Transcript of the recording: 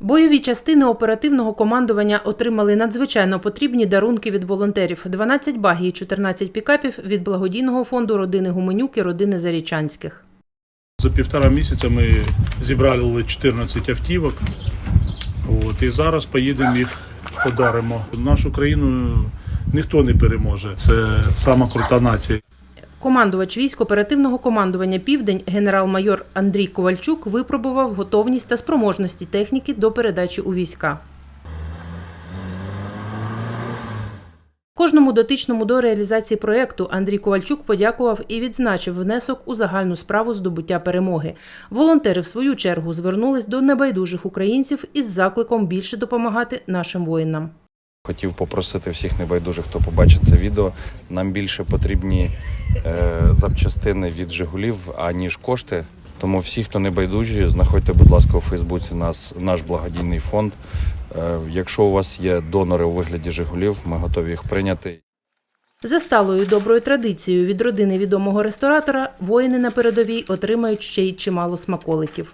Бойові частини оперативного командування отримали надзвичайно потрібні дарунки від волонтерів: 12 багій, 14 пікапів від благодійного фонду родини Гуменюк і родини Зарічанських. За півтора місяця ми зібрали 14 автівок. От, і зараз поїдемо їх подаримо. Нашу країну ніхто не переможе. Це сама крута нація. Командувач військ оперативного командування Південь генерал-майор Андрій Ковальчук випробував готовність та спроможності техніки до передачі у війська. Кожному дотичному до реалізації проєкту Андрій Ковальчук подякував і відзначив внесок у загальну справу здобуття перемоги. Волонтери, в свою чергу, звернулись до небайдужих українців із закликом більше допомагати нашим воїнам. Хотів попросити всіх небайдужих, хто побачить це відео. Нам більше потрібні е, запчастини від Жигулів, аніж кошти. Тому всі, хто небайдужі, знаходьте, будь ласка, у Фейсбуці нас наш благодійний фонд. Е, якщо у вас є донори у вигляді Жигулів, ми готові їх прийняти. За сталою доброю традицією від родини відомого ресторатора воїни на передовій отримають ще й чимало смаколиків.